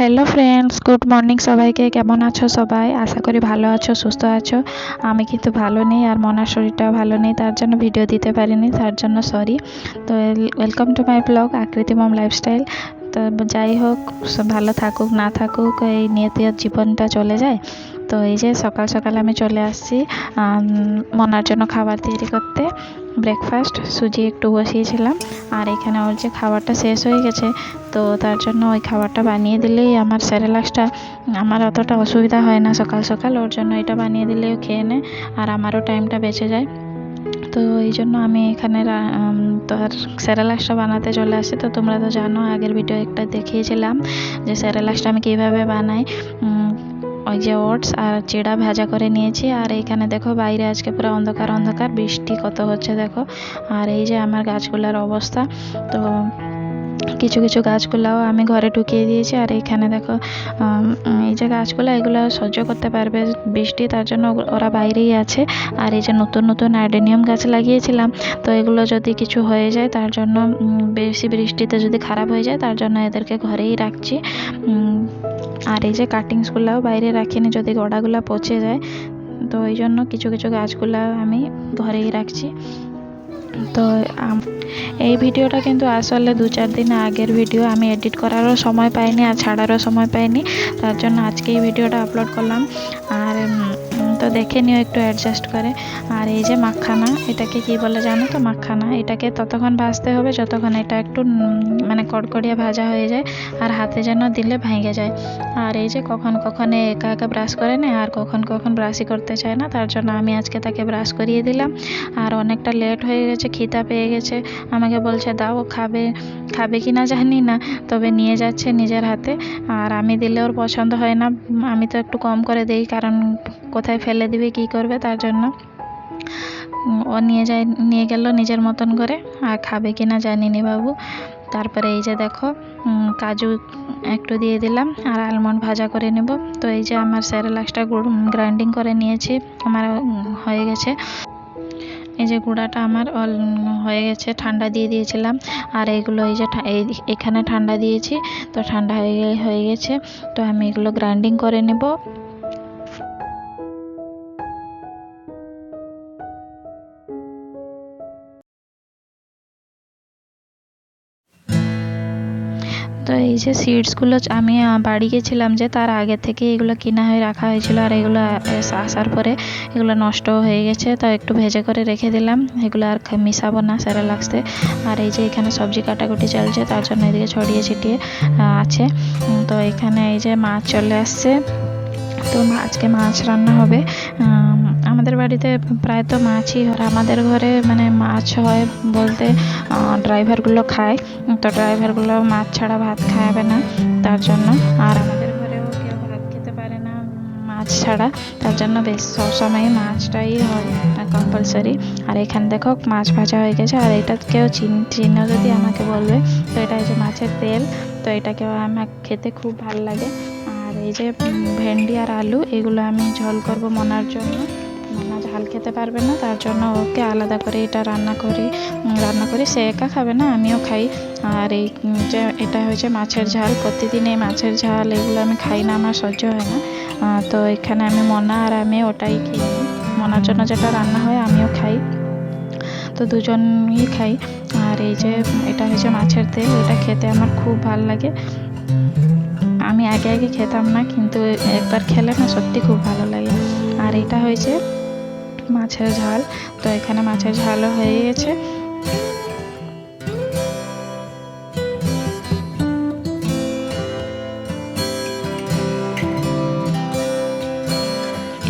Hello friends good morning সবাইকে। কেমন আছো সবাই? আশা করি ভালো আছো, সুস্থ আছো। আমি কিন্তু ভালো নেই আর মনার শরীরটাও ভালো নেই, তার জন্য ভিডিও দিতে পারিনি, তার জন্য সরি তো ওয়েলকাম টু মাই ব্লগ আকৃতি মম লাইফস্টাইল তো যাই হোক ভালো থাকুক, না থাকুক, এই নিয়তি জীবনটা চলে যায়। তো এই যে সকাল সকাল আমি চলে আসছি মনার জন্য খাবার তৈরি করতে। ব্রেকফাস্ট সুজি একটু বসিয়েছিলাম। আর এখানে ওর যে খাবারটা শেষ হয়ে গেছে, তো তার জন্য ওই খাবারটা বানিয়ে দিলেই আমার স্যারেলাক্সটা, আমার অতটা অসুবিধা হয় না সকাল সকাল। ওর জন্য এটা বানিয়ে দিলেই ও খেয়ে নেয়, আর আমারও টাইমটা বেঁচে যায়। তো এই জন্য আমি এখানে তো আর তোর বানাতে চলে আসি তো তোমরা তো জানো, আগের ভিডিও একটা দেখিয়েছিলাম যে স্যারেলাক্সটা আমি কীভাবে বানাই। ওই যে ওটস আর চিড়া ভাজা করে নিয়েছি। আর এইখানে দেখো, বাইরে আজকে পুরো অন্ধকার অন্ধকার, বৃষ্টি কত হচ্ছে দেখো। আর এই যে আমার গাছগুলোর অবস্থা। তো কিছু কিছু গাছগুলাও আমি ঘরে ঢুকিয়ে দিয়েছি। আর এখানে দেখো এই যে গাছগুলো, এগুলো সহ্য করতে পারবে বৃষ্টি, তার জন্য ওরা বাইরেই আছে। আর এই যে নতুন নতুন আইডেনিয়াম গাছ লাগিয়েছিলাম, তো এগুলো যদি কিছু হয়ে যায়, তার জন্য বেশি বৃষ্টিতে যদি খারাপ হয়ে যায়, তার জন্য এদেরকে ঘরেই রাখছি। আর এই যে কাটিংসগুলোও বাইরে রাখিনি, যদি গোড়াগুলো পচে যায়, তো ওই জন্য কিছু কিছু গাছগুলো আমি ঘরেই রাখছি। তো এই ভিডিওটা কিন্তু আসলে দু চার দিন আগের ভিডিও। আমি এডিট করারও সময় পাইনি আর ছাড়ারও সময় পাইনি। তার জন্য আজকে এই ভিডিওটা আপলোড করলাম। আর তো দেখে নিও একটু অ্যাডজাস্ট করে। আর এই যে মাখানা, এটাকে কি বলে জানো তো মাখানা? এটাকে ততক্ষণ ভাজতে হবে যতক্ষণ এটা একটু মানে কড়কড়িয়া ভাজা হয়ে যায় আর হাতে যেন দিলে ভেঙে যায়। আর এই যে কখন কখন একা একা ব্রাশ করে নেয় আর কখন কখন ব্রাশই করতে চায় না, তার জন্য আমি আজকে তাকে ব্রাশ করিয়ে দিলাম। আর অনেকটা লেট হয়ে গেছে খিতা পেয়ে গেছে। আমাকে বলছে, দাও, খাবে খাবে কি না জানি না, তবে নিয়ে যাচ্ছে নিজের হাতে। আর আমি দিলে ওর পছন্দ হয় না। আমি তো একটু কম করে দিই, কারণ কোথায় ফেলে দিবে, কী করবে তার জন্য। ও নিয়ে যায়, নিয়ে গেল নিজের মতন করে। আর খাবে কি না জানি না বাবু। তারপরে এই যে দেখো কাজু একটু দিয়ে দিলাম আর আলমন্ড ভাজা করে নেব। তো এই যে আমার স্যারেলাক্সটা গ্রাইন্ডিং করে নিয়েছি, আমার হয়ে গেছে। এই যে গুঁড়াটা আমার অল হয়ে গেছে, ঠান্ডা দিয়ে দিয়েছিলাম। আর এগুলো এই যে এখানে ঠান্ডা দিয়েছি, তো ঠান্ডা হয়ে হয়ে গেছে। তো আমি এগুলো গ্রাইন্ডিং করে নেব। তো এই যে সিডসগুলো আমি বাড়ি গেছিলাম যে তার আগে থেকে এগুলো কিনা হয়ে রাখা হয়েছিল আর এগুলো আসার পরে এগুলো নষ্ট হয়ে গেছে। তো একটু ভেজে করে রেখে দিলাম। এগুলো আর মিশাবো না সেরা লাগছে। আর এই যে এখানে সবজি কাটাকুটি চলছে, তার জন্য এদিকে ছড়িয়ে ছিটিয়ে আছে। তো এখানে এই যে মাছ চলে আসছে। তো আজকে মাছ রান্না হবে। আমাদের বাড়িতে প্রায় তো মাছই হয়। আমাদের ঘরে মানে মাছ হয় বলতে ড্রাইভারগুলো খায়। তো ড্রাইভারগুলো মাছ ছাড়া ভাত খাবে না তার জন্য। আর আমাদের ঘরেও কেউ ভাত খেতে পারে না মাছ ছাড়া। তার জন্য বেশ সবসময় মাছটাই হয় কম্পালসারি আর এখানে দেখো মাছ ভাজা হয়ে গেছে। আর এটা কেউ চিন চিনো যদি আমাকে বলবে, তো এটা হচ্ছে মাছের তেল, তো এটাকেও আমার খেতে খুব ভালো লাগে। আর এই যে ভেন্ডি আর আলু, এগুলো আমি ঝোল করব মনার জন্য। মনা ঝাল খেতে পারবে না, তার জন্য ওকে আলাদা করে এটা রান্না করি রান্না করি সে একা খাবে না, আমিও খাই। আর এই যে, এটা হয়েছে মাছের ঝাল, প্রতিদিন এই মাছের ঝাল, এগুলো আমি খাই না, আমার সহ্য হয় না। তো এখানে আমি মনা আর আমি ওটাই খেয়ে মনার জন্য যেটা রান্না হয়, আমিও খাই। তো দুজনই খাই। আর এই যে, এটা হয়েছে মাছের তেল, এটা খেতে আমার খুব ভালো লাগে। আমি আগে আগে খেতাম না, কিন্তু একবার খেলে না সত্যি খুব ভালো লাগে। আর এটা হয়েছে মাছের ঝাল। তো এখানে মাছের ঝালও হয়ে গেছে।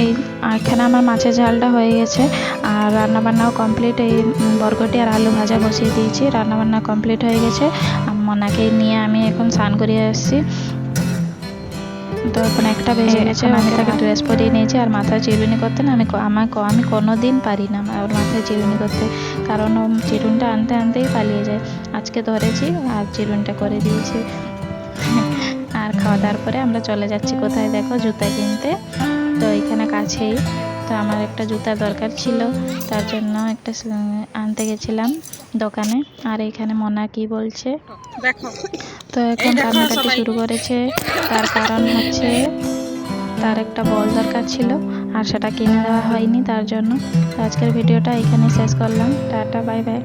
এই এখানে আমার মাছের ঝালটা হয়ে গেছে। আর রান্নাবান্নাও কমপ্লিট এই বরগটি আর আলু ভাজা বসিয়ে দিয়েছি। রান্নাবান্না কমপ্লিট হয়ে গেছে। মনাকে নিয়ে আমি এখন স্নান করিয়ে এসেছি তো এখন একটা বেজে গেছে আমি তাকে ড্রেস পরিয়ে নিয়েছি আর মাথায় চিরুনি করতে না আমি ক- আমার ক- আমি কোনো দিন পারি না আমার মাথায় চিরুনি করতে। কারণ ও চিরুনিটা আনতে আনতেই পালিয়ে যায়। আজকে ধরেছি আর চিরুনটা করে দিয়েছি। আর খাওয়া দাওয়ার পরে আমরা চলে যাচ্ছি কোথায় দেখো জুতা কিনতে। তো এখানে কাছেই তো আমার একটা জুতার দরকার ছিল। তার জন্য একটা আনতে গেছিলাম দোকানে। আর এখানে মনা কি বলছে? দেখো। তো এখন কান্নাকাটি শুরু করেছে। তার কারণ হচ্ছে তার একটা বল দরকার ছিল আর সেটা কিনে দেওয়া হয়নি তার জন্য। আজকের ভিডিওটা এখানে শেষ করলাম। Tata bye bye.